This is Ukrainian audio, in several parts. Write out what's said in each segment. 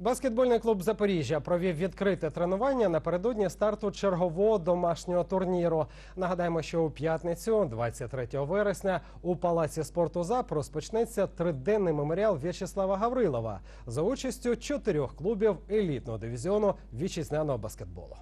Баскетбольний клуб Запоріжжя провів відкрите тренування напередодні старту чергового домашнього турніру. Нагадаємо, що у п'ятницю, 23 вересня, у палаці спорту ЗАП розпочнеться триденний меморіал В'ячеслава Гаврилова за участю чотирьох клубів елітного дивізіону вітчизняного баскетболу.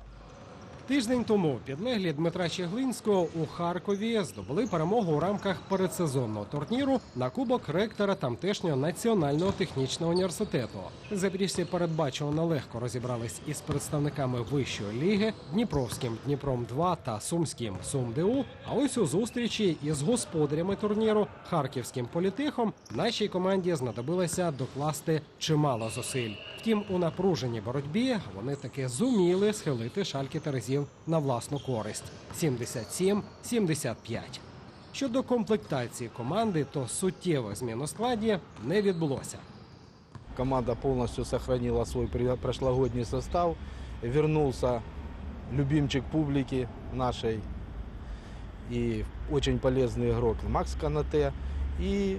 Тиждень тому підлеглі Дмитра Чеглинського у Харкові здобули перемогу у рамках передсезонного турніру на кубок ректора тамтешнього національного технічного університету. Запоріжці передбачено легко розібрались із представниками вищої ліги Дніпровським Дніпром 2 та Сумським Сумдеу. А ось у зустрічі із господарями турніру Харківським політехом нашій команді знадобилося докласти чимало зусиль. Втім, у напруженій боротьбі вони таки зуміли схилити шальки терезів на власну користь 77-75. Щодо комплектації команди, то суттєвих змін у складі не відбулося. Команда полностью сохранила свой пре- прошлогодний состав. Вернулся любимчик публики нашей и очень полезный игрок Макс Канате. И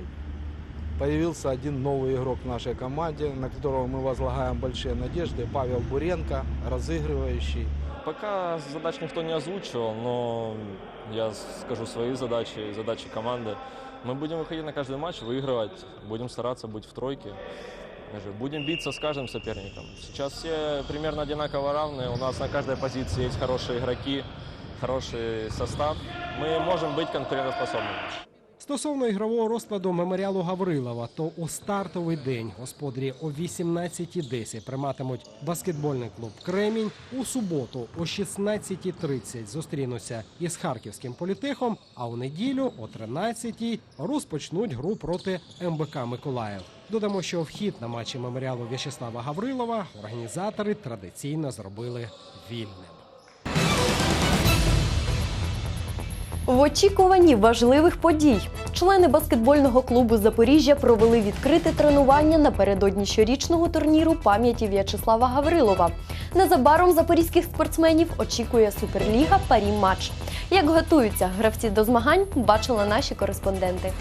появился один новый игрок в нашей команде, на которого мы возлагаем большие надежды. Павел Буренко, разыгрывающий. Пока задач никто не озвучивал, но я скажу свои задачи и задачи команды. Мы будем выходить на каждый матч, выигрывать, будем стараться быть в тройке. Даже Будем биться с каждым соперником. Сейчас все примерно одинаково равны. У нас на каждой позиции есть хорошие игроки, хороший состав. Мы можем быть конкурентоспособными. Стосовно ігрового розкладу меморіалу Гаврилова, то у стартовий день господарі о 18.10 прийматимуть баскетбольний клуб Кремінь. У суботу о 16.30 зустрінуться із харківським політехом. А у неділю о 13.00 розпочнуть гру проти МБК Миколаїв. Додамо, що вхід на матчі меморіалу В'ячеслава Гаврилова організатори традиційно зробили вільним. В очікуванні важливих подій члени баскетбольного клубу Запоріжжя провели відкрите тренування напередодні щорічного турніру пам'яті В'ячеслава Гаврилова. Незабаром запорізьких спортсменів очікує Суперліга Парі матч. Як готуються гравці до змагань, бачили наші кореспонденти.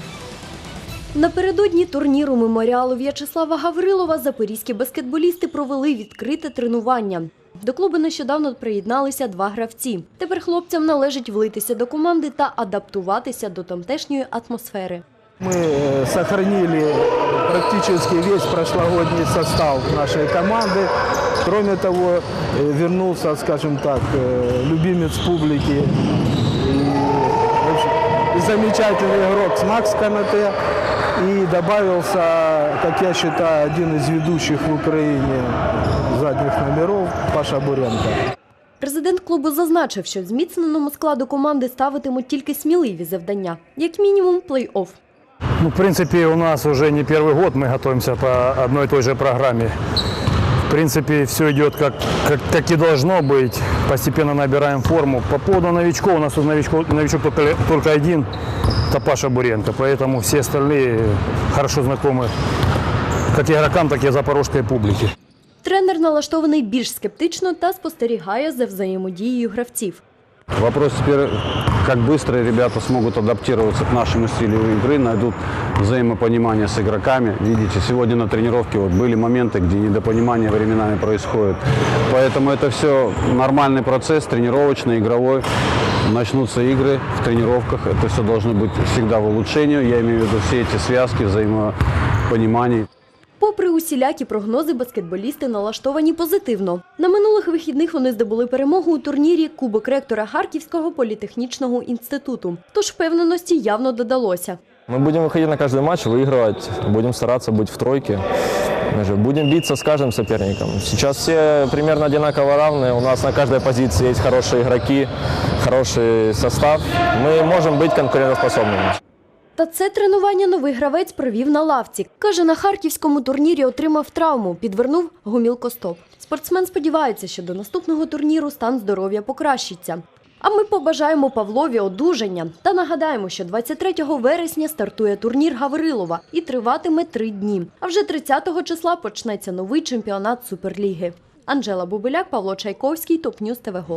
Напередодні турніру меморіалу В'ячеслава Гаврилова запорізькі баскетболісти провели відкрите тренування. До клубу нещодавно приєдналися два гравці. Тепер хлопцям належить влитися до команди та адаптуватися до тамтешньої атмосфери. Мы э, сохранили практически весь прошлогодний состав нашей команды. Кроме того, э, вернулся, скажем так, э, любимец публики и, в общем, и замечательный игрок с Макс Канате. И добавился, как я считаю, один из ведущих в Украине задних номеров Паша Буренко. Президент клубу зазначив, що зміцненому складу команди ставитимуть тільки сміливі завдання, як мінімум плей-офф. Ну, в принципе, у нас уже не первый год мы готовимся по одной и той же программе. В принципе, все идет как, как, как и должно быть. Постепенно набираем форму. По поводу новичков, у нас тут новичков, новичок только, только один, это Паша Буренко. Поэтому все остальные хорошо знакомы как игрокам, так и запорожской публике. Тренер налаштований більш скептично та спостерігає за взаємодією гравців. Вопрос теперь, как быстро ребята смогут адаптироваться к нашему стилю игры, найдут взаимопонимание с игроками. Видите, сегодня на тренировке вот были моменты, где недопонимание временами происходит. Поэтому это все нормальный процесс, тренировочный, игровой. Начнутся игры в тренировках. Это все должно быть всегда в улучшении. Я имею в виду все эти связки, взаимопонимание. Попри усілякі прогнози, баскетболісти налаштовані позитивно. На минулих вихідних вони здобули перемогу у турнірі Кубок ректора Харківського політехнічного інституту. Тож впевненості явно додалося. Мы будем выходить на каждый матч, выигрывать, будем стараться быть в тройке. Даже Будем биться с каждым соперником. Сейчас все примерно одинаково равны. У нас на каждой позиции есть хорошие игроки, хороший состав. Мы можем быть конкурентоспособными. Та це тренування новий гравець провів на лавці. Каже, на харківському турнірі отримав травму, підвернув гомілкостоп. Спортсмен сподівається, що до наступного турніру стан здоров'я покращиться. А ми побажаємо Павлові одужання та нагадаємо, що 23 вересня стартує турнір Гаврилова і триватиме три дні. А вже 30 числа почнеться новий чемпіонат Суперліги. Анжела Бубиляк, Павло Чайковський, Топ Ньюс ТВ Гол.